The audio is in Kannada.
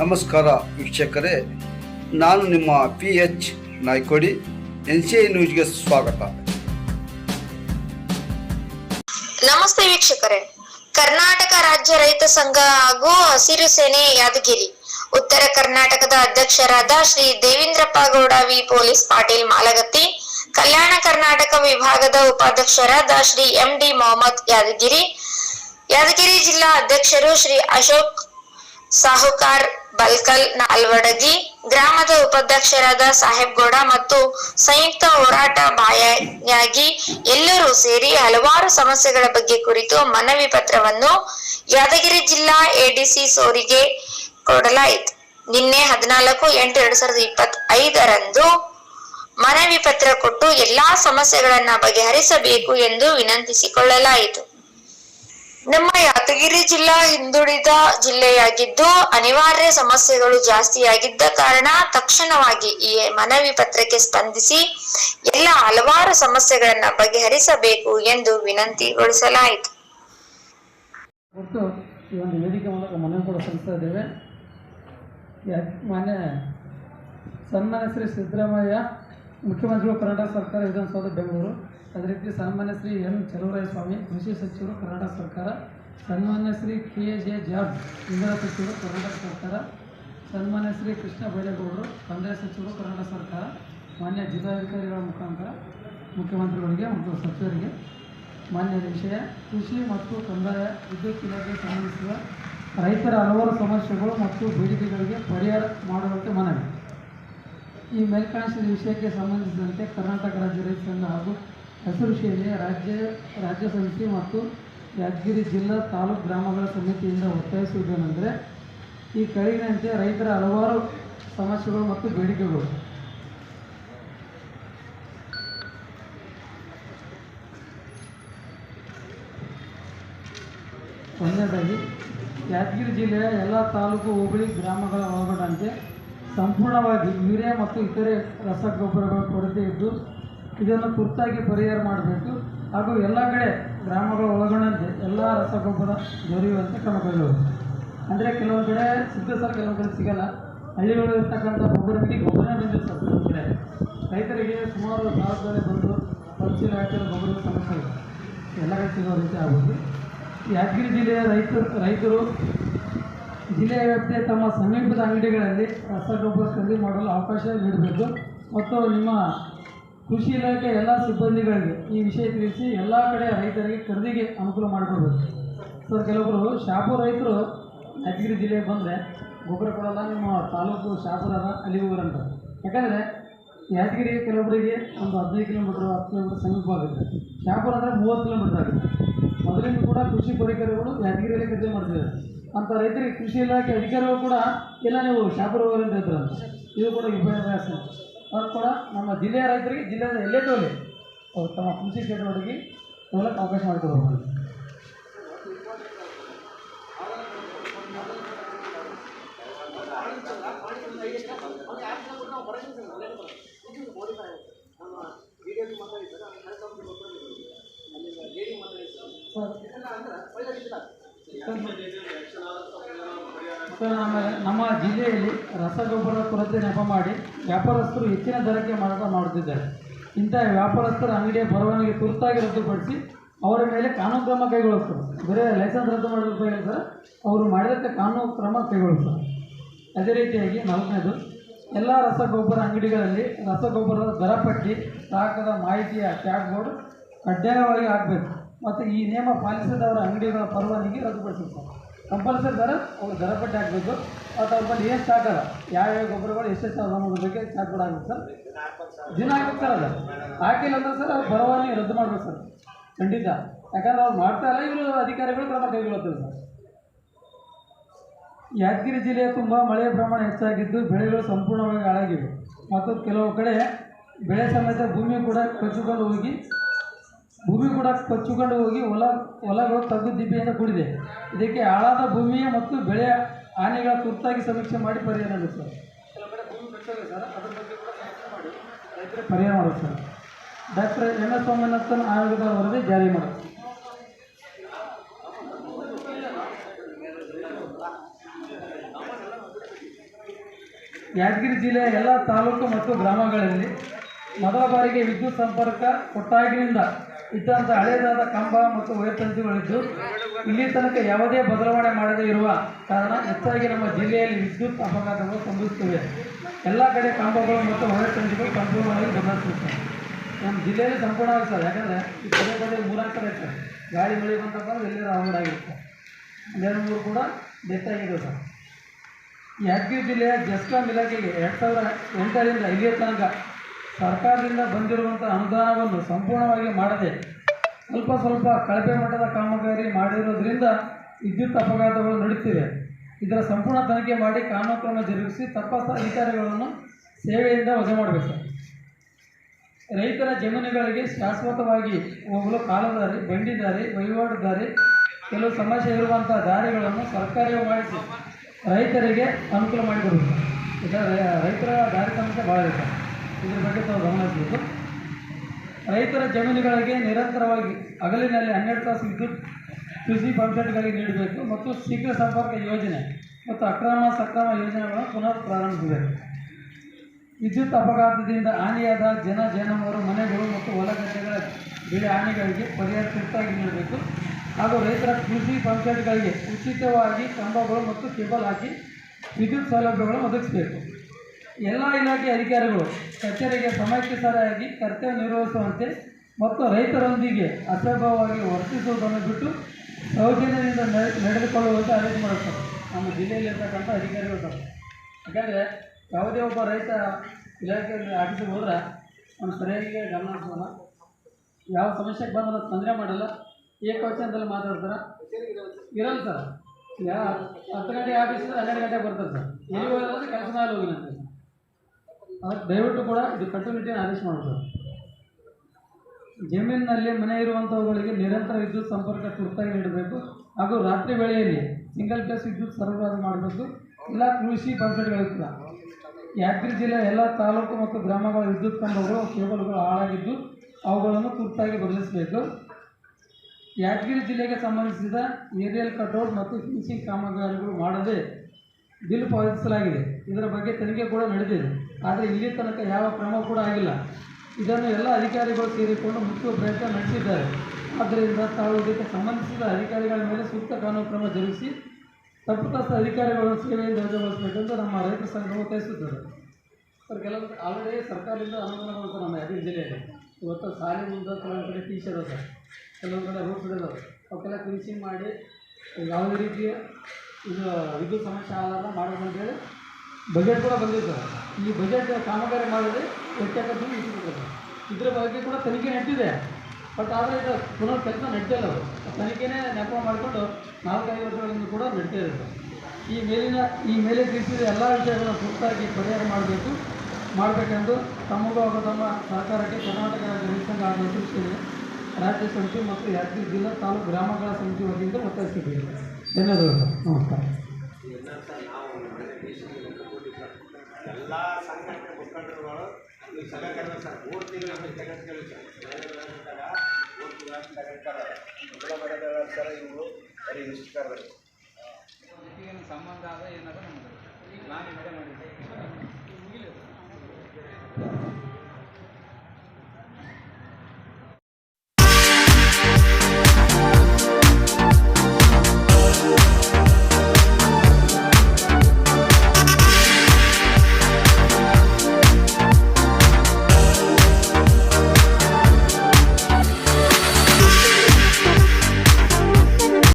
ನಮಸ್ಕಾರ ವೀಕ್ಷಕರೇ, ನಾನು ನಿಮ್ಮ P H Naikodi, N C I ನ್ಯೂಸ್ಗೆ ಸ್ವಾಗತ. ನಮಸ್ತೆ ವೀಕ್ಷಕರೇ. ಕರ್ನಾಟಕ ರಾಜ್ಯ ರೈತ ಸಂಘ ಹಾಗೂ ಹಸಿರು ಸೇನೆ ಯಾದಗಿರಿ. ಉತ್ತರ ಕರ್ನಾಟಕದ ಅಧ್ಯಕ್ಷರಾದ ಶ್ರೀ ದೇವೇಂದ್ರಪ್ಪ ಗೌಡ ವಿ ಪೊಲೀಸ್ ಪಾಟೀಲ್ ಮಾಲಗತ್ತಿ, ಕಲ್ಯಾಣ ಕರ್ನಾಟಕ ವಿಭಾಗದ ಉಪಾಧ್ಯಕ್ಷರಾದ ಶ್ರೀ ಎಂ ಡಿ ಮೊಹಮ್ಮದ್ ಯಾದಗಿರಿ ಯಾದಗಿರಿ ಜಿಲ್ಲಾ ಅಧ್ಯಕ್ಷರು ಶ್ರೀ ಅಶೋಕ್ ಸಾಹುಕಾರ್ ಬಲ್ಕಲ್ ನಾಲ್ವಡಗಿ ಗ್ರಾಮದ ಉಪಾಧ್ಯಕ್ಷರಾದ ಸಾಹೇಬ್ ಗೌಡ ಮತ್ತು ಸಂಯುಕ್ತ ಹೋರಾಟ ಬಾಯಾಗಿ ಎಲ್ಲರೂ ಸೇರಿ ಹಲವಾರು ಸಮಸ್ಯೆಗಳ ಬಗ್ಗೆ ಕುರಿತು ಮನವಿ ಪತ್ರವನ್ನು ಯಾದಗಿರಿ ಜಿಲ್ಲಾ ಎಡಿಸಿ ಸೋರಿಗೆ ಕೊಡಲಾಯಿತು. ನಿನ್ನೆ ಹದಿನಾಲ್ಕು ಎಂಟು ಎರಡ್ ಸಾವಿರದ ಇಪ್ಪತ್ತ್ ಐದರಂದು ಮನವಿ ಪತ್ರ ಕೊಟ್ಟು ಎಲ್ಲಾ ಸಮಸ್ಯೆಗಳನ್ನ ಬಗೆಹರಿಸಬೇಕು ಎಂದು ವಿನಂತಿಸಿಕೊಳ್ಳಲಾಯಿತು. ನಮ್ಮ ಯಾದಗಿರಿ ಜಿಲ್ಲಾ ಹಿಂದುಳಿದ ಜಿಲ್ಲೆಯಾಗಿದ್ದು ಅನಿವಾರ್ಯ ಸಮಸ್ಯೆಗಳು ಜಾಸ್ತಿಯಾಗಿದ್ದ ಕಾರಣ ತಕ್ಷಣವಾಗಿ ಈ ಮನವಿ ಪತ್ರಕ್ಕೆ ಸ್ಪಂದಿಸಿ ಎಲ್ಲ ಹಲವಾರು ಸಮಸ್ಯೆಗಳನ್ನ ಬಗೆಹರಿಸಬೇಕು ಎಂದು ವಿನಂತಿಗೊಳಿಸಲಾಯಿತು ಮನವಿ ಇದ್ದೇವೆ. ಮಾನ್ಯ ಸನ್ಮಾನ್ಯ ಶ್ರೀ ಸಿದ್ದರಾಮಯ್ಯ, ಮುಖ್ಯಮಂತ್ರಿಗಳು ಕರ್ನಾಟಕ ಸರ್ಕಾರ, ವಿಧಾನಸೌಧ, ಬೆಂಗಳೂರು. ಅದೇ ರೀತಿ ಸನ್ಮಾನ್ಯ ಶ್ರೀ ಎನ್ ಚಲುವರಾಯ ಸ್ವಾಮಿ ಕೃಷಿ ಸಚಿವರು ಕರ್ನಾಟಕ ಸರ್ಕಾರ. ಸನ್ಮಾನ್ಯ ಶ್ರೀ ಕೆ ಜೆ ಜಾರ್ಜ್ ಇಂಧನ ಸಚಿವರು ಕರ್ನಾಟಕ ಸರ್ಕಾರ. ಸನ್ಮಾನ್ಯ ಶ್ರೀ ಕೃಷ್ಣ ಬೈರೇಗೌಡರು ಕಂದಾಯ ಸಚಿವರು ಕರ್ನಾಟಕ ಸರ್ಕಾರ, ಮಾನ್ಯ ಜಿಲ್ಲಾಧಿಕಾರಿಗಳ ಮುಖಾಂತರ ಮುಖ್ಯಮಂತ್ರಿಗಳಿಗೆ ಮತ್ತು ಸಚಿವರಿಗೆ ಮಾನ್ಯ ವಿಷಯ. ಕೃಷಿ ಮತ್ತು ಕಂದಾಯ ವಿದ್ಯುತ್ ಇಲಾಖೆಗೆ ಸಂಬಂಧಿಸಿದ ರೈತರ ಹಲವಾರು ಸಮಸ್ಯೆಗಳು ಮತ್ತು ಬೇಡಿಕೆಗಳಿಗೆ ಪರಿಹಾರ ಮಾಡುವಂತೆ ಮನವಿ. ಈ ಮೇಲ್ಕಾಣಿಸಿದ ವಿಷಯಕ್ಕೆ ಸಂಬಂಧಿಸಿದಂತೆ ಕರ್ನಾಟಕ ರಾಜ್ಯ ರೈತ ಸಂಘ ಹಾಗೂ ಹಸಿರು ರಾಜ್ಯ ರಾಜ್ಯ ಸಮಿತಿ ಮತ್ತು ಯಾದಗಿರಿ ಜಿಲ್ಲಾ ತಾಲೂಕು ಗ್ರಾಮಗಳ ಸಮಿತಿಯಿಂದ ಒತ್ತಾಯಿಸುವುದೇನೆಂದರೆ ಈ ಕೆಳಗಿನಂತೆ ರೈತರ ಹಲವಾರು ಸಮಸ್ಯೆಗಳು ಮತ್ತು ಬೇಡಿಕೆಗಳು. ಒಂದನೇದಾಗಿ ಯಾದಗಿರಿ ಜಿಲ್ಲೆಯ ಎಲ್ಲ ತಾಲೂಕು, ಹೋಬಳಿ ಗ್ರಾಮಗಳ ಒಳಗೊಂಡಂತೆ ಸಂಪೂರ್ಣವಾಗಿ ಯೂರಿಯಾ ಮತ್ತು ಇತರೆ ರಸಗೊಬ್ಬರಗಳ ಕೊರತೆ ಇದ್ದು, ಇದನ್ನು ತುರ್ತಾಗಿ ಪರಿಹಾರ ಮಾಡಬೇಕು. ಹಾಗೂ ಎಲ್ಲ ಕಡೆ ಗ್ರಾಮಗಳ ಒಳಗೊಂಡಂತೆ ಎಲ್ಲ ರಸಗೊಬ್ಬರ ದೊರೆಯುವಂತೆ ಕ್ರಮ ಕೈಗೊಳ್ಳಬೇಕು. ಅಂದರೆ ಕೆಲವೊಂದು ಕಡೆ ಸಿಗ್ತದೆ ಸರ್ ಕೆಲವೊಂದು ಕಡೆ ಸಿಗಲ್ಲ. ಹಳ್ಳಿಗಳು ಇರ್ತಕ್ಕಂಥ ಗೊಬ್ಬರಕ್ಕೆ ಗೊಬ್ಬರನೇ ಬಂದಿದೆ ಸರ್ ಕೆಲವೊಂದು ಕಡೆ ರೈತರಿಗೆ ಸುಮಾರು ಸಾವಿರದಲ್ಲಿ ಬಂದು ಪಂಚಿನ ಹಾಕಿರೋ ಗೊಬ್ಬರದ ಸಮಸ್ಯೆ ಇದೆ. ಎಲ್ಲ ಕಡೆ ಸಿಗೋ ರೀತಿ ಆಗುತ್ತೆ ಯಾದಗಿರಿ ಜಿಲ್ಲೆಯ ರೈತರು ರೈತರು ಜಿಲ್ಲೆಯ ವ್ಯಾಪ್ತಿಯ ತಮ್ಮ ಸಮೀಪದ ಅಂಗಡಿಗಳಲ್ಲಿ ರಸಗೊಬ್ಬರ ಖರೀದಿ ಮಾಡಲು ಅವಕಾಶ ನೀಡಬೇಕು. ಮತ್ತು ನಿಮ್ಮ ಕೃಷಿ ಇಲಾಖೆ ಎಲ್ಲ ಸಿಬ್ಬಂದಿಗಳಿಗೆ ಈ ವಿಷಯ ತಿಳಿಸಿ ಎಲ್ಲ ಕಡೆ ರೈತರಿಗೆ ಖರೀದಿಗೆ ಅನುಕೂಲ ಮಾಡಿಕೊಡ್ಬೇಕು. ಸರ್ ಕೆಲವೊಬ್ಬರು ಶಾಪುರ ರೈತರು ಯಾದಗಿರಿ ಜಿಲ್ಲೆಗೆ ಬಂದರೆ ಗೊಬ್ಬರ ಕೊಡಲ್ಲ, ನಿಮ್ಮ ತಾಲೂಕು ಶಾಪುರ ಅದ ಹೋಗ್ರಂತ ಯಾಕಂದರೆ ಯಾದಗಿರಿಗೆ ಕೆಲವೊಬ್ಬರಿಗೆ ಒಂದು ಹದಿನೈದು ಕಿಲೋಮೀಟ್ರ್, ಹತ್ತು ಕಿಲೋಮೀಟ್ರ್ ಸಮೀಪ ಆಗುತ್ತೆ ಶಾಪುರ ಅಂದರೆ ಮೂವತ್ತು ಕಿಲೋಮೀಟ್ರ್ ಆಗುತ್ತೆ. ಮೊದಲಿಂದ ಕೂಡ ಕೃಷಿ ಪರಿಕರಗಳು ಯಾದಗಿರಿಯಲ್ಲಿ ಖರೀದಿ ಮಾಡ್ತಿದ್ದಾರೆ. ಅಂತ ರೈತರಿಗೆ ಕೃಷಿ ಇಲಾಖೆ ಅಧಿಕಾರಿಗಳು ಕೂಡ ಎಲ್ಲ ನೀವು ಶಾಪುರ ಹೋಗಿ ಅಂತ ಹೇಳ್ತಾರಂತೆ. ಇದು ಕೂಡ ವಿಪರ್ಯಾಸ ಅದು ಕೂಡ ನಮ್ಮ ಜಿಲ್ಲೆಯ ರೈತರಿಗೆ ಜಿಲ್ಲೆಯ ಎಲ್ಲೇ ತೋಲಿ ಅವರು ತಮ್ಮ ಕೃಷಿ ಚಟುವಟಿಕೆ ಮೂಲಕ ಅವಕಾಶ ಮಾಡಿಕೊಡ್ಬೋದು. ಸರ್ ಆಮೇಲೆ ನಮ್ಮ ನಮ್ಮ ಜಿಲ್ಲೆಯಲ್ಲಿ ರಸಗೊಬ್ಬರ ಕೊರತೆ ನೆಪ ಮಾಡಿ ವ್ಯಾಪಾರಸ್ಥರು ಹೆಚ್ಚಿನ ದರಕ್ಕೆ ಮಾರಾಟ ಮಾಡುತ್ತಿದ್ದಾರೆ. ಇಂಥ ವ್ಯಾಪಾರಸ್ಥರ ಅಂಗಡಿಯ ಪರವಾನಗಿ ತುರ್ತಾಗಿ ರದ್ದುಪಡಿಸಿ ಅವರ ಮೇಲೆ ಕಾನೂನು ಕ್ರಮ ಕೈಗೊಳ್ಳುತ್ತಾರೆ ಬರೀ ಲೈಸೆನ್ಸ್ ರದ್ದು ಮಾಡೋದು ಸರ್. ಅವರು ಮಾಡಿದಂಥ ಕಾನೂನು ಕ್ರಮ ಕೈಗೊಳ್ಳುತ್ತಾರೆ ಅದೇ ರೀತಿಯಾಗಿ ನಾಲ್ಕನೇದು, ಎಲ್ಲ ರಸಗೊಬ್ಬರ ಅಂಗಡಿಗಳಲ್ಲಿ ರಸಗೊಬ್ಬರದ ದರ ಪಟ್ಟಿ ಗ್ರಾಹಕದ ಮಾಹಿತಿಯ ಟ್ಯಾಗ್ ಬೋರ್ಡ್ ಕಡ್ಡಾಯವಾಗಿ ಆಗಬೇಕು ಮತ್ತು ಈ ನಿಯಮ ಪಾಲಿಸಿದವರ ಅಂಗಡಿಗಳ ಪರವಾನಗಿ ರದ್ದುಪಡಿಸುತ್ತಾರೆ ಕಂಪಲ್ಸರಿ ದರ, ಅವ್ರು ದರ ಪಟ್ಟಿ ಹಾಕಬೇಕು. ಮತ್ತು ಅವ್ರ ಬಳಿ ಎಷ್ಟು ಹಾಕಲ್ಲ ಯಾವ್ಯಾವ ಗೊಬ್ಬರಗಳು, ಎಷ್ಟೆಷ್ಟು ಅನ್ನೋದ್ರ ಬಗ್ಗೆ ಚಾರ್ಜ್ ಕೂಡ ಆಗಬೇಕು ಸರ್. ದಿನ ಆಗ್ಬೇಕು ಸರ್ ಅದು. ಹಾಕಿಲ್ಲ ಅಂದ್ರೆ ಸರ್ ಅವ್ರು ಪರವಾನಗಿ ರದ್ದು ಮಾಡಬೇಕು ಸರ್. ಖಂಡಿತ. ಯಾಕಂದ್ರೆ ಅವ್ರು ಮಾಡ್ತಾ ಇಲ್ಲ ಇವರು ಅಧಿಕಾರಿಗಳು ಕ್ರಮ ಕೈಗೊಳ್ಳುತ್ತೆ ಸರ್. ಯಾದಗಿರಿ ಜಿಲ್ಲೆಯ ತುಂಬ ಮಳೆಯ ಪ್ರಮಾಣ ಹೆಚ್ಚಾಗಿದ್ದು ಬೆಳೆಗಳು ಸಂಪೂರ್ಣವಾಗಿ ಹಾಳಾಗಿವೆ. ಮತ್ತು ಕೆಲವು ಕಡೆ ಬೆಳೆ ಸಮೇತ ಭೂಮಿ ಕೂಡ ಕೊಚ್ಚಿಕೊಂಡು ಹೋಗಿ ಭೂಮಿ ಕೂಡ ಕೊಚ್ಚಿಕೊಂಡು ಹೋಗಿ ಹೊಲ ಹೊಲಗಳು ತಗ್ಗು ದಿಬ್ಬೆಯಿಂದ ಕೂಡಿದೆ. ಇದಕ್ಕೆ ಹಾಳಾದ ಭೂಮಿಯ ಮತ್ತು ಬೆಳೆಯ ಹಾನಿಗಳ ತುರ್ತಾಗಿ ಸಮೀಕ್ಷೆ ಮಾಡಿ ಪರಿಹಾರ ನೀಡಬೇಕು ಸರ್. ಸರ್ ಅದ್ರ ಬಗ್ಗೆ ಕೂಡ ಸಮೀಕ್ಷೆ ಮಾಡಿ. ಪರಿಹಾರ ಮಾಡೋದು sir. Doctor M S Swaminathan ಆಯೋಗದ ವರದಿ ಜಾರಿ ಮಾಡೋದು ಯಾದಗಿರಿ ಜಿಲ್ಲೆಯ ಎಲ್ಲ ತಾಲೂಕು ಮತ್ತು ಗ್ರಾಮಗಳಲ್ಲಿ ಮೊದಲ ಬಾರಿಗೆ ವಿದ್ಯುತ್ ಸಂಪರ್ಕ ಕೊಟ್ಟಾಗಿನಿಂದ ಇದ್ದಂಥ ಹಳೆಯದಾದ ಕಂಬ ಮತ್ತು ವೈರ್ ತಂತಿಗಳಿದ್ದು, ಇಲ್ಲಿ ತನಕ ಯಾವುದೇ ಬದಲಾವಣೆ ಮಾಡದೇ ಇರುವ ಕಾರಣ ಹೆಚ್ಚಾಗಿ ನಮ್ಮ ಜಿಲ್ಲೆಯಲ್ಲಿ ವಿದ್ಯುತ್ ಅಪಘಾತಗಳು ಸಂಭವಿಸುತ್ತಿವೆ. ಎಲ್ಲ ಕಡೆ ಕಂಬಗಳು ಮತ್ತು ವೈರ್ ತಂತಿಗಳು ಸಂಪೂರ್ಣವಾಗಿ ಬದಲಾಯಿಸುತ್ತವೆ ನಮ್ಮ ಜಿಲ್ಲೆಯಲ್ಲಿ ಸಂಪೂರ್ಣ ಸರ್. ಯಾಕಂದರೆ ಈ ಪದೇ ಪದೇ ಕಡೆ ಇರ್ತದೆ ಗಾಳಿ ಮಳೆ ಬಂತಪ್ಪ ಅಂದ್ರೆ ಅವಘಡ ಆಗಿರುತ್ತೆ. ಮೂರು ಕೂಡ ಬೆಟ್ಟಾಗಿದೆ ಸರ್. ಯಾದಗಿರಿ ಜಿಲ್ಲೆಯ ಜಸ್ಕಾಮ್ ಇಲಾಖೆಗೆ ಎರಡು ಸಾವಿರ ಎಂಟರಿಂದ ಇಲ್ಲಿಯ ತನಕ ಸರ್ಕಾರದಿಂದ ಬಂದಿರುವಂಥ ಅನುದಾನವನ್ನು ಸಂಪೂರ್ಣವಾಗಿ ಮಾಡದೆ ಸ್ವಲ್ಪ ಸ್ವಲ್ಪ ಕಳಪೆ ಮಟ್ಟದ ಕಾಮಗಾರಿ ಮಾಡಿರೋದ್ರಿಂದ ವಿದ್ಯುತ್ ಅಪಘಾತಗಳು ನಡೆಯುತ್ತಿವೆ ಇದರ ಸಂಪೂರ್ಣ ತನಿಖೆ ಮಾಡಿ ಕಾನೂನು ಕ್ರಮ ಜರುಗಿಸಿ ತಪ್ಪಾದ ಅಧಿಕಾರಿಗಳನ್ನು ಸೇವೆಯಿಂದ ವಜಾ ಮಾಡಬೇಕು. ರೈತರ ಜಮೀನುಗಳಿಗೆ ಶಾಶ್ವತವಾಗಿ ಹೋಗಲು ಕಾಲದಾರಿ ಬಂಡಿ ದಾರಿ, ವಹಿವಾಟು ದಾರಿ, ಕೆಲವು ಸಮಸ್ಯೆ ಇರುವಂಥ ದಾರಿಗಳನ್ನು ಸರ್ಕಾರವೇ ಮಾಡಿಸಿ ರೈತರಿಗೆ ಅನುಕೂಲ ಮಾಡಿಕೊಡಬೇಕು. ಇದರ ರೈತರ ದಾರಿ ಸಮಸ್ಯೆ ಭಾಳ ಇದೆ ಇದ್ರ ಬಗ್ಗೆ ತಾವು ಗಮನಿಸಬೇಕು ರೈತರ ಜಮೀನುಗಳಿಗೆ ನಿರಂತರವಾಗಿ ಹಗಲಿನಲ್ಲಿ ಹನ್ನೆರಡು ತಾಸು ವಿದ್ಯುತ್, ಕೃಷಿ ಪಂಪ್ಸೆಟ್ಗಳಿಗೆ ನೀಡಬೇಕು ಮತ್ತು ಶೀಘ್ರ ಸಂಪರ್ಕ ಯೋಜನೆ ಮತ್ತು ಅಕ್ರಮ ಸಕ್ರಮ ಯೋಜನೆಗಳನ್ನು ಪುನರ್ ಪ್ರಾರಂಭಿಸಬೇಕು. ವಿದ್ಯುತ್ ಅಪಘಾತದಿಂದ ಹಾನಿಯಾದ ಜನ ಜಾನುವಾರು ಮನೆಗಳು ಮತ್ತು ಹೊಲಗದ್ದೆಗಳ ಬೆಳೆ ಹಾನಿಗಳಿಗೆ ಪರಿಹಾರ ತುರ್ತಾಗಿ ನೀಡಬೇಕು. ಹಾಗೂ ರೈತರ ಕೃಷಿ ಪಂಪ್ಸೆಟ್ಗಳಿಗೆ ಉಚಿತವಾಗಿ ಕಂಬಗಳು ಮತ್ತು ಕೇಬಲ್ ಹಾಕಿ ವಿದ್ಯುತ್ ಸೌಲಭ್ಯಗಳನ್ನು ಒದಗಿಸಬೇಕು. ಎಲ್ಲ ಇಲಾಖೆ ಅಧಿಕಾರಿಗಳು ಕಚೇರಿಗೆ ಸಮಯಕ್ಕೆ ಸರಿಯಾಗಿ ಕರ್ತವ್ಯ ನಿರ್ವಹಿಸುವಂತೆ ಮತ್ತು ರೈತರೊಂದಿಗೆ ಅಸಭ್ಯವಾಗಿ ವರ್ತಿಸುವುದನ್ನು ಬಿಟ್ಟು ಸೌಜನ್ಯದಿಂದ ನಡೆ- ನಡೆದುಕೊಳ್ಳುವಂತೆ ಆದೇಶ ಮಾಡುತ್ತಾರೆ. ನಮ್ಮ ಜಿಲ್ಲೆಯಲ್ಲಿರ್ತಕ್ಕಂಥ ಅಧಿಕಾರಿಗಳು ಸರ್. ಯಾಕಂದರೆ ಯಾವುದೇ ಒಬ್ಬ ರೈತ ಇಲಾಖೆಯಲ್ಲಿ ಆಫೀಸಿಗೆ ಹೋದ್ರೆ ಅವನು ಸರಿಯಾಗಿ ಗಮನ ಯಾವ ಸಮಸ್ಯೆಗೆ ಬಂದ್ರೆ ತೊಂದರೆ ಮಾಡಲ್ಲ. ಏಕವಚನದಲ್ಲಿ ಮಾತಾಡ್ತಾರೆ ಇರಲ್ಲ ಸರ್. ಯಾ ಹತ್ತು ಗಂಟೆ ಆಫೀಸ್ ಹನ್ನೆರಡು ಗಂಟೆಗೆ ಬರ್ತಾರೆ ಸರ್. ಎಲ್ಲಿ ಹೋದ್ರೆ ಕೆಲಸ ಮೇಲೆ ಹೋಗಿಲ್ಲ ದಯವಿಟ್ಟು ಕೂಡ ಇದು ಕಟ್ಟುನಿಟ್ಟಿನ ಆದೇಶ ಮಾಡ್ತಾರೆ ಜಮೀನಿನಲ್ಲಿ ಮನೆ ಇರುವಂಥವುಗಳಿಗೆ ನಿರಂತರ ವಿದ್ಯುತ್ ಸಂಪರ್ಕ ತುರ್ತಾಗಿ ನೀಡಬೇಕು. ಹಾಗೂ ರಾತ್ರಿ ವೇಳೆಯಲ್ಲಿ ಸಿಂಗಲ್ ಪ್ಲೇಸ್ ವಿದ್ಯುತ್ ಸರಬರಾಜು ಮಾಡಬೇಕು. ಇಲ್ಲ ಕೃಷಿ ಪಂಪ್ಸೆಟ್ಗಳು ಕೂಡ. ಯಾದಗಿರಿ ಜಿಲ್ಲೆಯ ಎಲ್ಲ ತಾಲೂಕು ಮತ್ತು ಗ್ರಾಮಗಳ ವಿದ್ಯುತ್ ಕಂಬಗಳು, ಕೇಬಲ್ಗಳು ಹಾಳಾಗಿದ್ದು ಅವುಗಳನ್ನು ತುರ್ತಾಗಿ ಬದಲಿಸಬೇಕು. ಯಾದಗಿರಿ ಜಿಲ್ಲೆಗೆ ಸಂಬಂಧಿಸಿದ ಏರಿಯಲ್ ಕಟ್ಔಟ್ ಮತ್ತು ಫಿನಿಶಿಂಗ್ ಕಾಮಗಾರಿಗಳು ಮಾಡದೆ ಬಿಲ್ ಪಾವತಿಸಲಾಗಿದೆ. ಇದರ ಬಗ್ಗೆ ತನಿಖೆ ಕೂಡ ನಡೆದಿದೆ. ಆದರೆ ಇಲ್ಲಿ ತನಕ ಯಾವ ಕ್ರಮ ಕೂಡ ಆಗಿಲ್ಲ. ಇದನ್ನು ಎಲ್ಲ ಅಧಿಕಾರಿಗಳು ಸೇರಿಕೊಂಡು ಮುಚ್ಚುವ ಪ್ರಯತ್ನ ನಡೆಸಿದ್ದಾರೆ. ಆದ್ದರಿಂದ ತಾವು ಇದಕ್ಕೆ ಸಂಬಂಧಿಸಿದ ಅಧಿಕಾರಿಗಳ ಮೇಲೆ ಸೂಕ್ತ ಕಾನೂನು ಕ್ರಮ ಜರುಗಿಸಿ ತಪ್ಪಿತಸ್ಥ ಅಧಿಕಾರಿಗಳನ್ನು ಸೇವೆಯಿಂದ ವಜಾಗೊಳಿಸಬೇಕೆಂದು ನಮ್ಮ ರೈತ ಸಂಘವು ಒತ್ತಾಯಿಸುತ್ತದೆ. ಸರ್ ಕೆಲವೊಂದು ಆಲ್ರೆಡಿ ಸರ್ಕಾರದಿಂದ ಅನುದಾನಗಳು ಸರ್ ನಮ್ಮ ಯಾದಗಿರಿ ಜಿಲ್ಲೆಯಲ್ಲಿ. ಇವತ್ತು ಸಾಲಿನಿಂದ ಕೆಲವೊಂದು ಕಡೆ ಟೀಚ್ ಅದಾವೆ. ಸರ್ ಕೆಲವೊಂದು ಕಡೆ ರೂಟ್ಸ್ ಇದಾವೆ ಅವಕ್ಕೆಲ್ಲ ಫಿನಿಶಿಂಗ್ ಮಾಡಿ ಯಾವುದೇ ರೀತಿಯ ಇದು ವಿದ್ಯುತ್ ಸಮಸ್ಯೆ ಆಗಲ್ಲ ಮಾಡೋದಂತೇಳಿ ಬಜೆಟ್ ಕೂಡ ಬಂದಿದೆ. ಈ ಬಜೆಟ್ ಕಾಮಗಾರಿ ಮಾಡಿದ್ರೆ ಹೆಚ್ಚಾಗಿ ಇಟ್ಟಿರ್ತಾರೆ ಇದ್ರ ಬಗ್ಗೆ ಕೂಡ ತನಿಖೆ ನಡೆದಿದೆ. ಬಟ್ ಆದರೆ ಇದು ಪುನಃ ಕೆಲಸ ನಡೆದಿಲ್ಲ ಅವರು ತನಿಖೆನೇ ನೆಪ ಮಾಡಿಕೊಂಡು ನಾಲ್ಕೈದು ವರ್ಷಗಳಿಂದ ಕೂಡ ನಡೀತಾ ಇದೆ ಈ ಮೇಲಿನ, ಈ ಮೇಲೆ ತಿಳಿಸಿದ ಎಲ್ಲ ವಿಷಯಗಳನ್ನು ತುರ್ತಾಗಿ ಪರಿಹಾರ ಮಾಡಬೇಕು, ಮಾಡಬೇಕೆಂದು ತಮಗೂ ಹಾಗೂ ತಮ್ಮ ಸರ್ಕಾರಕ್ಕೆ ಕರ್ನಾಟಕ ರಾಜ್ಯ ರೈತ ಸಂಘ ರಾಜ್ಯ ಸಮಿತಿ ಮತ್ತು ಯಾದಗಿರಿ ಜಿಲ್ಲಾ ತಾಲೂಕು ಗ್ರಾಮಗಳ ಸಮಿತಿ ವತಿಯಿಂದ ಒತ್ತಾಯಿಸಿದ್ದೀವಿ ಧನ್ಯವಾದಗಳು. ನಮಸ್ಕಾರ. ಎಲ್ಲ ಸಂಘಟನೆ ಮುಖಂಡರುಗಳು, ಈ ಸಭೆ ಕರೆದ ಸರ್, ಮೂರು ತಿಂಗಳ ತೆಗೆದುಕೊಳ್ಳಿ ಸರ್ ಮೂರು ತಿಂಗಳು ತೆಗೆದುಕೊಳ್ಳಿ ಎಲ್ಲ ಮಾಡಿದ ಸರ್ ಇವರು, ಬರೀ ಇಷ್ಟು ಕರೆದ್ರು